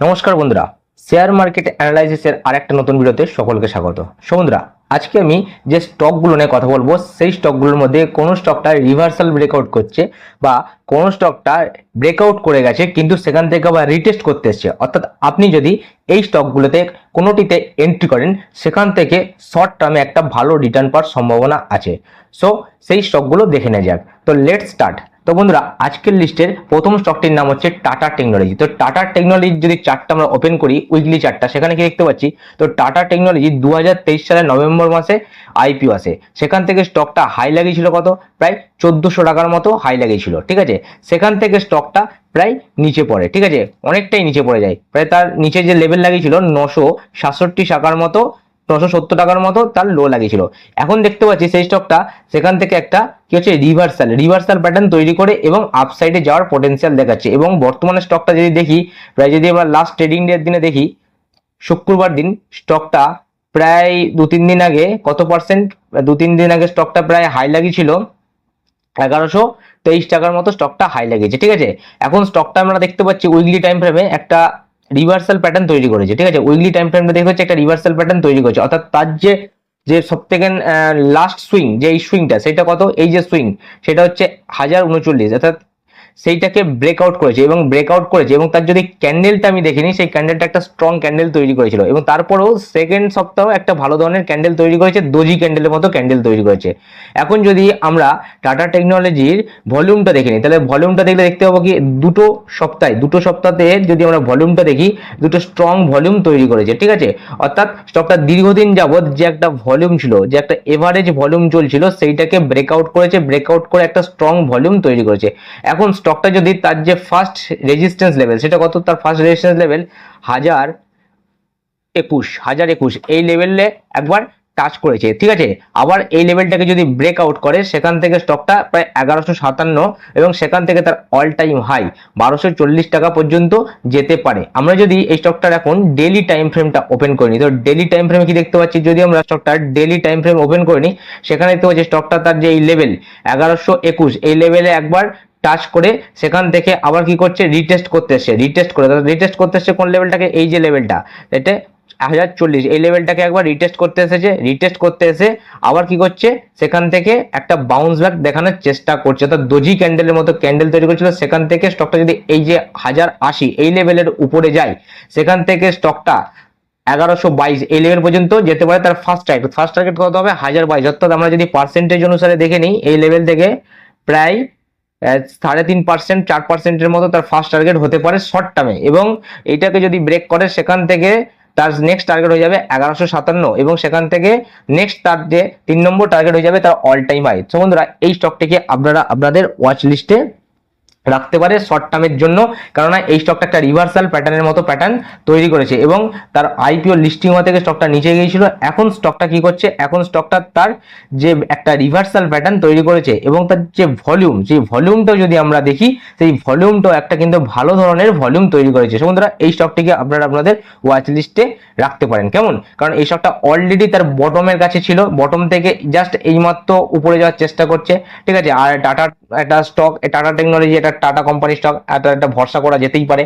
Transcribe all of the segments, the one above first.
নমস্কার বন্ধুরা, share market অ্যানালাইসিসের আরেকটা নতুন ভিডিওতে সকলকে স্বাগত। বন্ধুরা, আজকে আমি যে স্টকগুলো নিয়ে কথা বলব, সেই স্টকগুলোর মধ্যে কোন স্টকটা রিভার্সাল ব্রেকআউট করছে বা কোন স্টকটা ব্রেকআউট করে গেছে, কিন্তু সেখান থেকে আবার রিটেস্ট করতে এসছে। অর্থাৎ আপনি যদি এই স্টকগুলোতে কোনোটিতে এন্ট্রি করেন, সেখান থেকে শর্ট টার্মে একটা ভালো রিটার্ন পাওয়ার সম্ভাবনা আছে। সো সেই স্টকগুলো দেখে নেওয়া যাক। তো লেট স্টার্ট তো বন্ধুরা, আজকের লিস্টের প্রথম স্টকটির নাম হচ্ছে টাটা টেকনোলজি তো টাটা টেকনোলজি যদি চার্টটা আমরা ওপেন করি উইকলি চার্টটা সেখানে কি দেখতে পাচ্ছি? তো টাটা টেকনোলজি দু হাজার তেইশ সালের নভেম্বর মাসে আইপিও আসে। সেখান থেকে স্টকটা হাই লাগিয়েছিল কত? প্রায় চোদ্দোশো টাকার মতো হাই লাগিয়েছিল, ঠিক আছে? সেখান থেকে স্টকটা প্রায় নিচে পড়ে, ঠিক আছে? অনেকটাই নিচে পড়ে যায়। প্রায় তার নিচে যে লেভেল লাগিয়েছিল, নশো সাতষট্টি টাকার মতো নশো সত্তর টাকার মতো তার লো লাগিয়েছিল। এখন দেখতে পাচ্ছি সেই স্টকটা সেখান থেকে একটা কি হচ্ছে রিভার্সাল রিভার্সাল প্যাটার্ন তৈরি করে এবং আপসাইডে যাওয়ার পটেনশিয়াল দেখাচ্ছে এবং বর্তমানে স্টকটা যদি দেখি, প্রায় যদি আমরা লাস্ট ট্রেডিং ডের দিনে দেখি, শুক্রবার দিন স্টকটা প্রায় দু তিন দিন আগে কত পার্সেন্ট দু তিন দিন আগে স্টকটা প্রায় হাই লাগিয়েছিল, এগারোশো তেইশ টাকার মতো স্টকটা হাই লাগিয়েছে, ঠিক আছে? এখন স্টকটা আমরা দেখতে পাচ্ছি উইকলি টাইম ফ্রেমে একটা রিভার্সাল প্যাটার্ন তৈরি করেছে, ঠিক আছে? উইকলি টাইম ফ্রেমটা দেখে হচ্ছে একটা রিভার্সাল প্যাটার্ন তৈরি করেছে। অর্থাৎ তার যে যে সব থেকে লাস্ট সুইং যে এই সুইংটা সেটা কত? এই যে সুইং সেটা হচ্ছে হাজার উনচল্লিশ। অর্থাৎ সেইটাকে ব্রেকআউট করেছে এবং ব্রেকআউট করেছে এবং তার যদি ক্যান্ডেলটা আমি দেখিনি, সেই ক্যান্ডেলটা একটা স্ট্রং ক্যান্ডেল তৈরি করেছিল এবং তারপরেও সেকেন্ড সপ্তাহ একটা ভালো ধরনের ক্যান্ডেল তৈরি করেছে দোজি ক্যান্ডেলের মতো ক্যান্ডেল তৈরি করেছে। এখন যদি আমরা টাটা টেকনোলজির ভলিউমটা দেখে নিই, তাহলে ভলিউমটা দেখলে দেখতে পাবো কি দুটো সপ্তাহে দুটো সপ্তাহে যদি আমরা ভলিউমটা দেখি, দুটো স্ট্রং ভলিউম তৈরি করেছে, ঠিক আছে? অর্থাৎ স্টকটা দীর্ঘদিন যাবৎ যে একটা ভলিউম ছিল, যে একটা এভারেজ ভলিউম চলছিল, সেইটাকে ব্রেকআউট করেছে ব্রেকআউট করে একটা স্ট্রং ভলিউম তৈরি করেছে। এখন স্টকটা যদি তার যে ফার্স্ট রেজিস্ট্যান্স লেভেল সেটা কত? তার ফার্স্ট রেজিস্ট্যান্স লেভেল হাজার একুশ হাজার একুশ। এই লেভেলে একবার টাচ করেছে। ঠিক আছে? আবার এই লেভেলটাকে যদি ব্রেকআউট করে, সেখান থেকে স্টকটা প্রায় এগারোশো সাতান্ন এবং সেখান থেকে তার অল টাইম হাই বারোশো চল্লিশ টাকা পর্যন্ত যেতে পারে। আমরা যদি এই স্টকটার এখন ডেলি টাইম ফ্রেমটা ওপেন করে নিই তো ডেলি টাইম ফ্রেমে কি দেখতে পাচ্ছি? যদি আমরা স্টকটার ডেলি টাইম ফ্রেম ওপেন করে নিই সেখানে দেখতে পাচ্ছি স্টকটা তার যে এই লেভেল এগারোশো একুশ, এই লেভেলে একবার টাচ করে সেখান থেকে আবার কি করছে? রিটেস্ট করতে এসছে। রিটেস্ট করে রিটেস্ট করতে এসছে কোন লেভেলটাকে এই যে লেভেলটা এটা হাজার চল্লিশ এই লেভেলটাকে একবার রিটেস্ট করতে এসেছে রিটেস্ট করতে এসে আবার কি করছে? সেখান থেকে একটা বাউন্স ব্যাক দেখানোর চেষ্টা করছে। অর্থাৎ দোজি ক্যান্ডেলের মতো ক্যান্ডেল তৈরি করছিল। সেখান থেকে স্টকটা যদি এই যে হাজার আশি, এই লেভেলের উপরে যায়, সেখান থেকে স্টকটা এগারোশো বাইশ, এই লেভেল পর্যন্ত যেতে পারে তার ফার্স্ট টার্গেট ফার্স্ট টার্গেট কত হবে? হাজার বাইশ। অর্থাৎ আমরা যদি পার্সেন্টেজ অনুসারে দেখে নিই, এই লেভেল থেকে প্রায় সাড়ে তিন পার্সেন্ট চার পার্সেন্টের মতো তার ফার্স্ট টার্গেট হতে পারে শর্ট টার্মে এবং এটাকে যদি ব্রেক করে, সেখান থেকে তার নেক্সট টার্গেট হয়ে যাবে এগারোশো সাতান্ন এবং সেখান থেকে নেক্সট তার যে তিন নম্বর টার্গেট হয়ে যাবে তার অল টাইম হাই তো বন্ধুরা, এই স্টকটিকে আপনারা, আপনাদের ওয়াচ লিস্টে রাখতে পারে শর্ট টার্মের জন্য। কেননা এই স্টকটা একটা রিভার্সাল প্যাটার্নের মতো প্যাটার্ন তৈরি করেছে এবং তার আইপিও লিস্টিং হওয়া থেকে স্টকটা নিচে গিয়েছিল। এখন স্টকটা কি করছে? এখন স্টকটা তার যে একটা রিভার্সাল প্যাটার্ন তৈরি করেছে এবং তার যে ভলিউম সেই ভলিউমটাও যদি আমরা দেখি, সেই ভলিউমটাও একটা কিন্তু ভালো ধরনের ভলিউম তৈরি করেছে। বন্ধুরা, এই স্টকটিকে আপনারা আপনাদের ওয়াচ লিস্টে রাখতে পারেন। কেমন? কারণ এই স্টকটা অলরেডি তার বটমের কাছে ছিল। বটম থেকে জাস্ট এইমাত্র উপরে যাওয়ার চেষ্টা করছে। ঠিক আছে? আর টাটা একটা স্টক টাটা টেকনোলজি এটা টাটা কোম্পানি স্টক এত একটা ভরসা করা যেতেই পারে।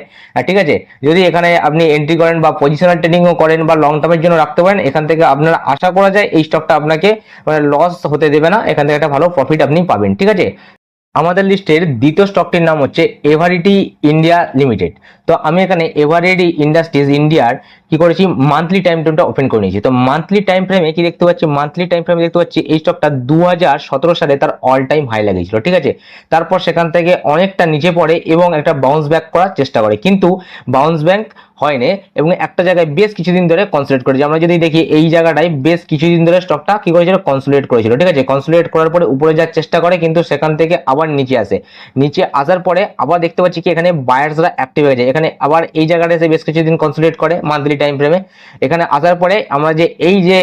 ঠিক আছে? যদি এখানে আপনি এন্ট্রি করেন বা পজিশনাল ট্রেডিংও করেন বা লং টার্মের জন্য রাখতে পারেন, এখান থেকে আপনারা আশা করা যায় এই স্টকটা আপনাকে মানে লস হতে দেবে না। এখান থেকে একটা ভালো প্রফিট আপনি পাবেন। ঠিক আছে? আমাদের লিস্টের দ্বিতীয় স্টকটির নাম হচ্ছে এভারিটি ইন্ডিয়া লিমিটেড তো আমি এখানে এভারেডি ইন্ডাস্ট্রিজ ইন্ডিয়ার কি করেছি? মান্থলি টাইম ফ্রেমটা ওপেন করে নিয়েছি। তো মান্থলি টাইম ফ্রেমে কি দেখতে পাচ্ছি? মান্থলি টাইম ফ্রেমে দেখতে পাচ্ছি এই স্টকটা দু হাজার সতেরো সালে তার অল টাইম হাই লাগিয়েছিল, ঠিক আছে? তারপর সেখান থেকে অনেকটা নিচে পড়ে এবং একটা বাউন্স ব্যাক করার চেষ্টা করে। কিন্তু বাউন্স ব্যাক হয়নি এবং একটা জায়গায় বেশ কিছুদিন ধরে কনসুলেট করেছে। আমরা যদি দেখি এই জায়গাটায় বেশ কিছুদিন ধরে স্টকটা কি করেছিল? কনসুলেট করেছিল, ঠিক আছে? কনসুলেট করার পরে উপরে যাওয়ার চেষ্টা করে, কিন্তু সেখান থেকে আবার নিচে আসে। নিচে আসার পরে আবার দেখতে পাচ্ছি কি এখানে বায়ার্সরা অ্যাক্টিভ হয়ে যায় এখানে আবার এই জায়গাটা এসে বেশ কিছুদিন কনসুলেট করে মান্থলি টাইম ফ্রেমে এখানে আসার পরে আমরা যে এই যে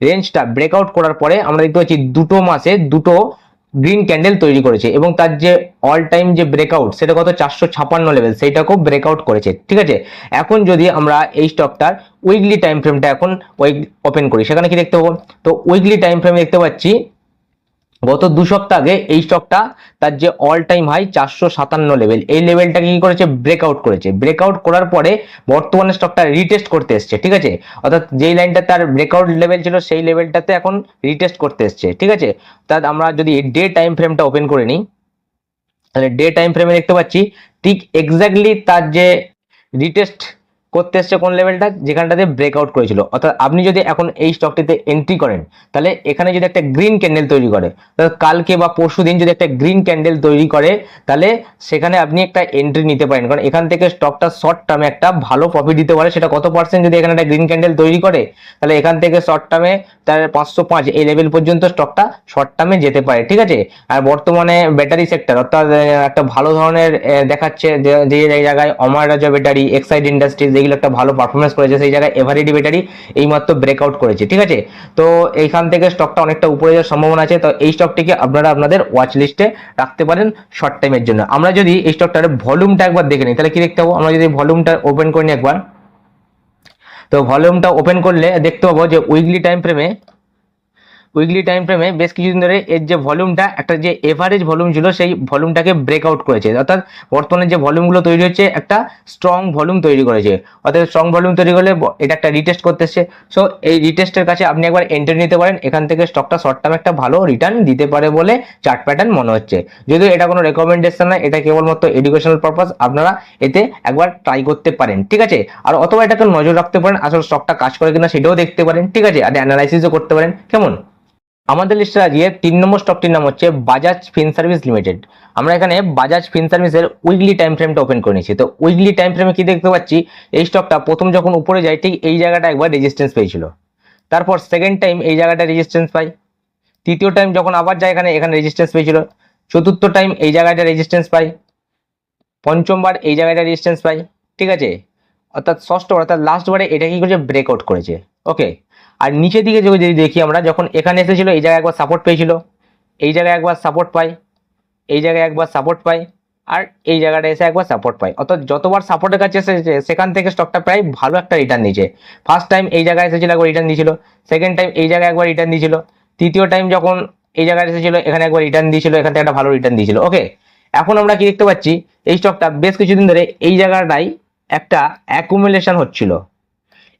রেঞ্জটা ব্রেকআউট করার পরে আমরা দেখতে পাচ্ছি দুটো মাসে দুটো গ্রিন ক্যান্ডেল তৈরি করেছে এবং তার যে অল টাইম যে ব্রেকআউট সেটা কত? চারশো ছাপান্ন লেভেল সেইটাকেও ব্রেকআউট করেছে, ঠিক আছে? এখন যদি আমরা এই স্টকটার উইকলি টাইম ফ্রেমটা এখন ওপেন করি, সেখানে কি দেখতে পাবো? তো উইকলি টাইম ফ্রেমে দেখতে পাচ্ছি, গত দু সপ্তাহ আগে এই স্টকটা তার যে অল টাইম হাই চারশো সাতান্ন লেভেল এই লেভেলটাকে কি করেছে? ব্রেকআউট করেছে। ব্রেকআউট করার পরে বর্তমানে স্টকটা রিটেস্ট করতে এসছে, ঠিক আছে? অর্থাৎ যেই লাইনটা তার ব্রেকআউট লেভেল ছিল, সেই লেভেলটাতে এখন রিটেস্ট করতে এসছে, ঠিক আছে? অর্থাৎ আমরা যদি ডে টাইম ফ্রেমটা ওপেন করে নিই তাহলে ডে টাইম ফ্রেমে দেখতে পাচ্ছি। ঠিক এক্স্যাক্টলি তার যে রিটেস্ট করতে এসছে কোন লেভেলটা যেখানটাতে ব্রেকআউট করেছিল। অর্থাৎ আপনি যদি এখন এই স্টকটিতে এন্ট্রি করেন, তাহলে এখানে যদি একটা গ্রিন ক্যান্ডেল তৈরি করে কালকে বা পরশু দিন যদি একটা গ্রিন ক্যান্ডেল তৈরি করে, তাহলে সেখানে আপনি একটা এন্ট্রি নিতে পারেন। কারণ এখান থেকে স্টকটা শর্ট টার্মে একটা ভালো প্রফিট দিতে পারে। সেটা কত পার্সেন্ট যদি এখানে একটা গ্রিন ক্যান্ডেল তৈরি করে, তাহলে এখান থেকে শর্ট টার্মে তার পাঁচশো পাঁচ, এই লেভেল পর্যন্ত স্টকটা শর্ট টার্মে যেতে পারে। ঠিক আছে? আর বর্তমানে ব্যাটারি সেক্টর অর্থাৎ একটা ভালো ধরনের দেখাচ্ছে যে জায়গায় অমর রাজা ব্যাটারি এক্সাইড ইন্ডাস্ট্রিজ যেগুলো একটা ভালো পারফরমেন্স করেছে, সেই জায়গায় এভারিডি ব্যাটারি এইমাত্র ব্রেকআউট করেছে, ঠিক আছে? তো এইখান থেকে স্টকটা অনেকটা উপরে যাওয়ার সম্ভাবনা আছে, তো এই স্টকটিকে আপনারা আপনাদের ওয়াচ লিস্টে রাখতে পারেন শর্ট টাইমের জন্য। আমরা যদি এই স্টকটার ভলিউমটা একবার দেখে নিই, তাহলে কি দেখতে পাবো? আমরা যদি ভলিউমটা ওপেন করি একবার, তো ভলিউমটা ওপেন করলে দেখতে পাবো যে উইকলি টাইম ফ্রেমে উইকলি টাইম ফ্রেমে বেশ কিছুদিন ধরে এর যে ভলিউমটা একটা যে এভারেজ ভলিউম ছিল, সেই ভলিউমটাকে ব্রেকআউট করেছে। অর্থাৎ বর্তমানে যে ভলিউমগুলো তৈরি হচ্ছে, একটা স্ট্রং ভলিউম তৈরি করেছে। অর্থাৎ স্ট্রং ভলিউম তৈরি করলে এটা একটা রিটেস্ট করতেছে সো এই রিটেস্টের কাছে আপনি একবার এন্ট্রি নিতে পারেন। এখান থেকে স্টকটা শর্ট টার্মে একটা ভালো রিটার্ন দিতে পারে বলে চার্ট প্যাটার্ন মনে হচ্ছে। যদিও এটা কোনো রেকমেন্ডেশন না এটা কেবলমাত্র এডুকেশনাল পারপাস আপনারা এতে একবার ট্রাই করতে পারেন, ঠিক আছে? আর অথবা এটাকে নজর রাখতে পারেন, আসলে স্টকটা কাজ করে কিনা সেটাও দেখতে পারেন, ঠিক আছে? আর অ্যানালাইসিসও করতে পারেন, কেমন? আমাদের লিস্টে আজকে তিন নম্বর স্টকটির নাম হচ্ছে বাজাজ ফিন সার্ভিস লিমিটেড আমরা এখানে বাজাজ ফিন সার্ভিসের উইকলি টাইম ফ্রেমটা ওপেন করে নিয়েছি। তো উইকলি টাইম ফ্রেমে কি দেখতে পাচ্ছি? এই স্টকটা প্রথম যখন উপরে যায়, ঠিক এই জায়গাটা একবার রেজিস্ট্যান্স পেয়েছিল। তারপর সেকেন্ড টাইম এই জায়গাটা রেজিস্ট্যান্স পাই। তৃতীয় টাইম যখন আবার যায়, এখানে এখানে রেজিস্ট্যান্স পেয়েছিল। চতুর্থ টাইম এই জায়গাটা রেজিস্ট্যান্স পাই। পঞ্চমবার এই জায়গাটা রেজিস্ট্যান্স পাই। ঠিক আছে? অর্থাৎ ষষ্ঠবার অর্থাৎ লাস্ট বারে এটা কি করেছে? ব্রেকআউট করেছে। ওকে আর নিচের দিকে যদি দেখি আমরা, যখন এখানে এসেছিল, এই জায়গায় একবার সাপোর্ট পেয়েছিল। এই জায়গায় একবার সাপোর্ট পাই এই জায়গায় একবার সাপোর্ট পাই আর এই জায়গাটা এসে একবার সাপোর্ট পাই অর্থাৎ যতবার সাপোর্টের কাছে এসেছে, সেখান থেকে স্টকটা প্রায় ভালো একটা রিটার্ন দিয়েছে ফার্স্ট টাইম এই জায়গায় এসেছিল একবার রিটার্ন দিয়েছিল। সেকেন্ড টাইম এই জায়গায় একবার রিটার্ন দিয়েছিল। তৃতীয় টাইম যখন এই জায়গায় এসেছিল, এখানে একবার রিটার্ন দিয়েছিল, এখান থেকে একটা ভালো রিটার্ন দিয়েছিল। ওকে এখন আমরা কি দেখতে পাচ্ছি? এই স্টকটা বেশ কিছুদিন ধরে এই জায়গাটায় একটা অ্যাকুমুলেশন হচ্ছিল।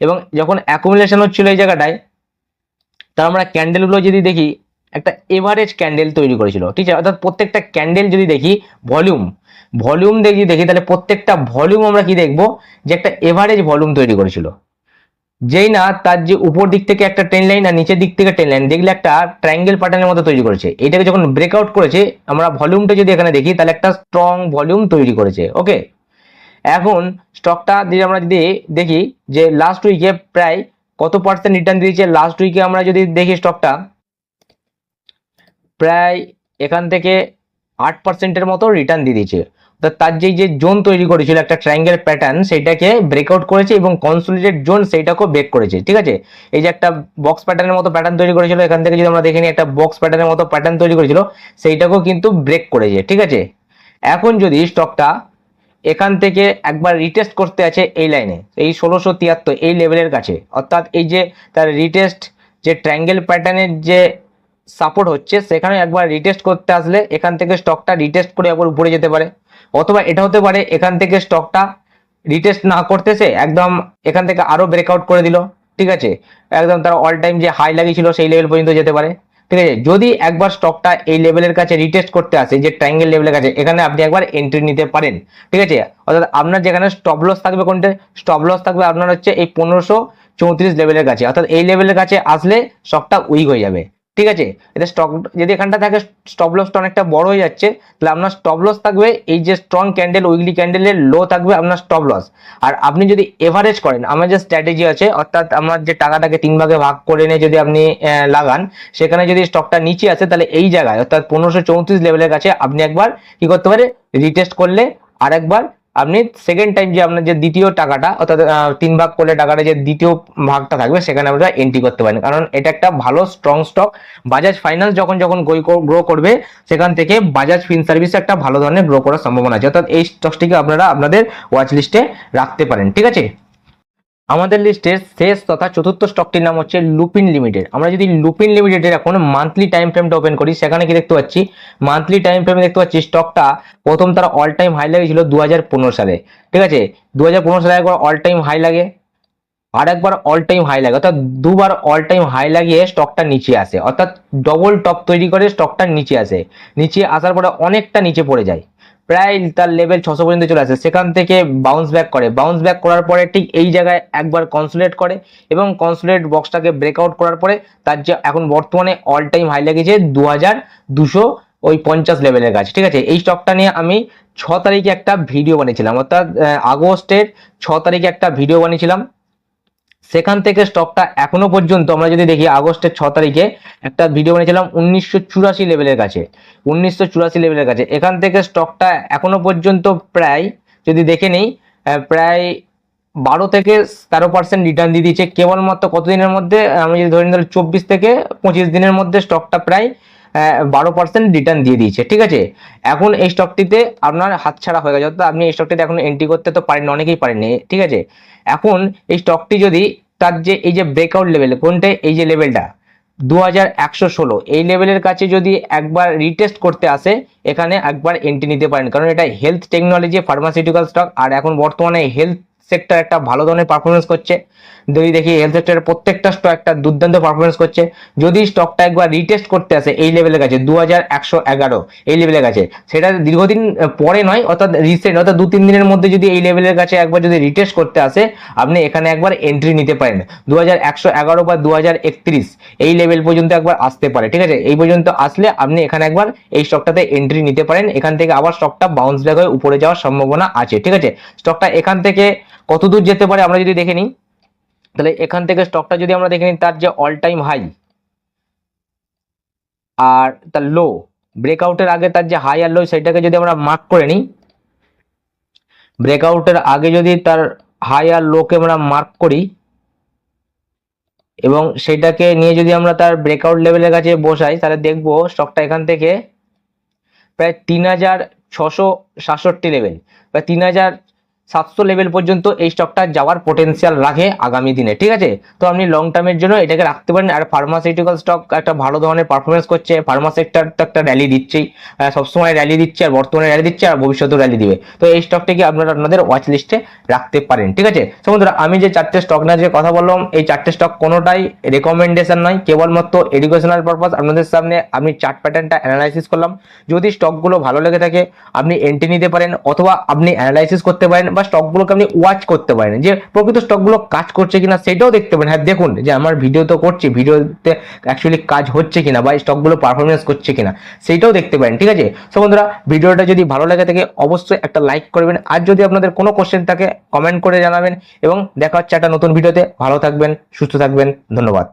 এবং যখন অ্যাকুমুলেশন হচ্ছিল এই জায়গাটায়, তার আমরা ক্যান্ডেলগুলো যদি দেখি, একটা এভারেজ ক্যান্ডেল তৈরি করেছিল, ঠিক আছে? অর্থাৎ প্রত্যেকটা ক্যান্ডেল যদি দেখি ভলিউম ভলিউম দেখি দেখি, তাহলে প্রত্যেকটা ভলিউম আমরা কি দেখব? যে একটা এভারেজ ভলিউম তৈরি করেছিল। যেই না, তার যে উপর দিক থেকে একটা ট্রেন লাইন আর নিচের দিক থেকে ট্রেন লাইন দেখলে একটা ট্রায়াঙ্গেল প্যাটার্নের মতো তৈরি করেছে। এটাকে যখন ব্রেকআউট করেছে, আমরা ভলিউমটা যদি এখানে দেখি, তাহলে একটা স্ট্রং ভলিউম তৈরি করেছে ওকে এখন স্টকটা যদি আমরা যদি দেখি যে লাস্ট উইকে প্রায় কত পার্সেন্ট রিটার্ন দিয়েছে? লাস্ট উইকে আমরা যদি দেখি স্টকটা প্রায় এখান থেকে আট পার্সেন্টের মতো রিটার্ন দিয়ে দিয়েছে। তার যেই যে জোন তৈরি করেছিল, একটা ট্রায়াঙ্গেল প্যাটার্ন সেটাকে ব্রেকআউট করেছে এবং কনসোলিডেট জোন সেইটাকেও ব্রেক করেছে, ঠিক আছে? এই যে একটা বক্স প্যাটার্নের মতো প্যাটার্ন তৈরি করেছিল, এখান থেকে যদি আমরা দেখে নিই, একটা বক্স প্যাটার্নের মতো প্যাটার্ন তৈরি করেছিল, সেইটাকেও কিন্তু ব্রেক করেছে, ঠিক আছে? এখন যদি স্টকটা এখান থেকে একবার রিটেস্ট করতে আছে এই লাইনে এই ষোলোশো তিয়াত্তর, এই লেভেলের কাছে। অর্থাৎ এই যে তার রিটেস্ট যে ট্রায়াঙ্গেল প্যাটার্নের যে সাপোর্ট হচ্ছে সেখানে একবার রিটেস্ট করতে আসলে এখান থেকে স্টকটা রিটেস্ট করে একবার উপরে যেতে পারে। অথবা এটা হতে পারে এখান থেকে স্টকটা রিটেস্ট না করতেছে, একদম এখান থেকে আরও ব্রেকআউট করে দিল, ঠিক আছে? একদম তার অল টাইম যে হাই লাগিয়েছিল সেই লেভেল পর্যন্ত যেতে পারে। ঠিক আছে? যদি একবার স্টকটা এই লেভেলের কাছে রিটেস্ট করতে আসে, যে ট্রাইঙ্গেল লেভেলের কাছে, এখানে আপনি একবার এন্ট্রি নিতে পারেন। ঠিক আছে? অর্থাৎ আপনার যেখানে স্টপ লস থাকবে, কোনটা? স্টপ লস থাকবে আপনার হচ্ছে এই পনেরোশো চৌত্রিশ লেভেলের কাছে। অর্থাৎ এই লেভেলের কাছে আসলে স্টকটা উইক হয়ে যাবে। ঠিক আছে? এতে স্টক যদি এখানটা থাকে স্টপ লসটা অনেকটা বড় হয়ে যাচ্ছে, তাহলে আপনার স্টপ লস থাকবে, এই যে স্ট্রং ক্যান্ডেল উইকলি ক্যান্ডেলের লো থাকবে আপনার স্টপ লস আর আপনি যদি এভারেজ করেন, আমার যে স্ট্র্যাটেজি আছে, অর্থাৎ আমার যে টাকাটাকে তিন ভাগে ভাগ করে নিয়ে যদি আপনি লাগান, সেখানে যদি স্টকটা নিচে আসে, তাহলে এই জায়গায়, অর্থাৎ পনেরোশো চৌত্রিশ লেভেলের কাছে আপনি একবার কি করতে পারে রিটেস্ট করলে আরেকবার আপনি সেকেন্ড টাইম যে আপনার যে দ্বিতীয় টাকাটা, অর্থাৎ তিন ভাগ করলে টাকাটা যে দ্বিতীয় ভাগটা থাকবে, সেখানে আপনারা এন্ট্রি করতে পারেন। কারণ এটা একটা ভালো স্ট্রং স্টক বাজাজ ফাইন্যান্স যখন যখন গ্রো করবে, সেখান থেকে বাজাজ ফিন সার্ভিস একটা ভালো ধরনের গ্রো করার সম্ভাবনা আছে। অর্থাৎ এই স্টকটিকে আপনারা আপনাদের ওয়াচ লিস্টে রাখতে পারেন। ঠিক আছে? আমাদের লিস্টের শেষ তথা চতুর্থ স্টকটির নাম হচ্ছে লুপিন লিমিটেড। আমরা যদি লুপিন লিমিটেডের এখন মান্থলি টাইম ফ্রেমটা ওপেন করি, সেখানে কি দেখতে পাচ্ছি? মান্থলি টাইম ফ্রেমে দেখতে পাচ্ছি স্টকটা প্রথম তার অল টাইম হাই লাগিয়েছিল দু হাজার পনেরো সালে। ঠিক আছে? দু হাজার পনেরো সালে একবার অল টাইম হাই লাগে, আর একবার অল টাইম হাই লাগে, অর্থাৎ দুবার অল টাইম হাই লাগিয়ে স্টকটা নিচে আসে। অর্থাৎ ডবল টপ তৈরি করে স্টকটা নিচে আসে। নিচে আসার পরে অনেকটা নিচে পড়ে যায়। প্রায় তার লেভেল ছশো পর্যন্ত চলে আসে। সেখান থেকে বাউন্স ব্যাক করে। বাউন্স ব্যাক করার পরে ঠিক এই জায়গায় একবার কনসুলেট করে এবং কনসুলেট বক্সটাকে ব্রেকআউট করার পরে তার যে এখন বর্তমানে অল টাইম হাই লেগেছে দু হাজার দুশো ওই পঞ্চাশ লেভেলের কাছে। ঠিক আছে? এই স্টকটা নিয়ে আমি ছ তারিখে একটা ভিডিও বানিয়েছিলাম। অর্থাৎ আগস্টের ছ তারিখে একটা ভিডিও বানিয়েছিলাম। সেখান থেকে স্টকটা এখনও পর্যন্ত আমরা যদি দেখি আগস্টের ছ তারিখে একটা ভিডিও বানিয়েছিলাম উনিশশো চুরাশি লেভেলের কাছে। উনিশশো চুরাশি লেভেলের কাছে। এখান থেকে স্টকটা এখনও পর্যন্ত প্রায়, যদি দেখে নিই প্রায় বারো থেকে তেরো পার্সেন্ট রিটার্ন দিয়ে দিয়েছে। কেবলমাত্র কতদিনের মধ্যে? আমি যদি ধরে নিই, তাহলে চব্বিশ থেকে পঁচিশ দিনের মধ্যে স্টকটা প্রায় বারো পার্সেন্ট রিটার্ন দিয়ে দিয়েছে, ঠিক আছে? এখন এই স্টকটিতে আপনার হাতছাড়া হয়ে গেছে, অর্থাৎ আপনি এই স্টকটিতে এখন এন্ট্রি করতে তো পারেন অনেকেই পারেননি, ঠিক আছে? এখন এই স্টকটি যদি তার যে এই যে ব্রেকআউট লেভেল কোনটা? এই যে লেভেলটা দু হাজার একশো ষোলো, এই লেভেলের কাছে যদি একবার রিটেস্ট করতে আসে, এখানে একবার এন্ট্রি নিতে পারেন, কারণ এটা হেলথ টেকনোলজি ফার্মাসিউটিক্যাল স্টক আর এখন বর্তমানে হেলথ সেক্টর একটা ভালো ধরনের পারফরমেন্স করছে। যদি দেখি হেলথ সেক্টরের প্রত্যেকটা স্টক একটা দুর্দান্ত পারফরমেন্স করছে। যদি স্টকটা একবার রিটেস্ট করতে আসে, এই লেভেলের কাছে দু হাজার একশো এগারো, এই লেভেলের কাছে, সেটা দীর্ঘদিন পরে নয়, অর্থাৎ রিসেন্ট অর্থাৎ দু তিন দিনের মধ্যে যদি এই লেভেলের কাছে একবার যদি রিটেস্ট করতে আসে, আপনি এখানে একবার এন্ট্রি নিতে পারেন। দু হাজার একশো এগারো বা দু হাজার একত্রিশ, এই লেভেল পর্যন্ত একবার আসতে পারে, ঠিক আছে? এই পর্যন্ত আসলে আপনি এখানে একবার এই স্টকটাতে এন্ট্রি নিতে পারেন। এখান থেকে আবার স্টকটা বাউন্স ব্যাক হয়ে উপরে যাওয়ার সম্ভাবনা আছে, ঠিক আছে? স্টকটা এখান থেকে কত দূর যেতে পারে আমরা যদি দেখে নিই, তাহলে এখান থেকে স্টকটা যদি আমরা দেখে নিই, তার যে অল টাইম হাই আর তার লো ব্রেকআউটের আগে তার যে হাই আর লো সেটাকে যদি আমরা মার্ক করে নিই ব্রেকআউটের আগে যদি তার হাই আর লোকে আমরা মার্ক করি, এবং সেটাকে নিয়ে যদি আমরা তার ব্রেকআউট লেভেলের কাছে বসাই, তাহলে দেখব স্টকটা এখান থেকে প্রায় তিন হাজার ছশো সাতষট্টি লেভেল প্রায় তিন হাজার সাতশো লেভেল পর্যন্ত এই স্টকটা যাওয়ার পোটেনশিয়াল রাখে আগামী দিনে, ঠিক আছে? তো আপনি লং টার্মের জন্য এটাকে রাখতে পারেন আর ফার্মাসিউটিক্যাল স্টক একটা ভালো ধরনের পারফরমেন্স করছে। ফার্মা সেক্টর তো একটা র্যালি দিচ্ছেই সবসময় র্যালি দিচ্ছে আর বর্তমানে র্যালি দিচ্ছে আর ভবিষ্যতেও র্যালি দিবে। তো এই স্টকটাকে আপনারা আপনাদের ওয়াচ লিস্টে রাখতে পারেন, ঠিক আছে? তো আমি যে চারটে স্টক না যে কথা বললাম, এই চারটে স্টক কোনোটাই রেকমেন্ডেশন নয়, কেবলমাত্র এডুকেশনাল পারপাস আপনাদের সামনে আমি চার্ট প্যাটার্নটা অ্যানালাইসিস করলাম। যদি স্টকগুলো ভালো লেগে থাকে, আপনি এন্ট্রি নিতে পারেন অথবা আপনি অ্যানালাইসিস করতে পারেন বা স্টকগুলোকে আপনি ওয়াচ করতে পারেন। যে প্রকৃত স্টকগুলো কাজ করছে কিনা সেটাও দেখতে পারেন। হ্যাঁ দেখুন, যে আমার ভিডিও তো করছি ভিডিওতে অ্যাকচুয়ালি কাজ হচ্ছে কিনা বা স্টকগুলো পারফরমেন্স করছে কিনা সেইটাও দেখতে পারেন, ঠিক আছে? সো বন্ধুরা, ভিডিওটা যদি ভালো লাগে থাকে, অবশ্যই একটা লাইক করবেন। আর যদি আপনাদের কোনো কোশ্চেন থাকে কমেন্ট করে জানাবেন। এবং দেখা হচ্ছে একটা নতুন ভিডিওতে ভালো থাকবেন, সুস্থ থাকবেন। ধন্যবাদ।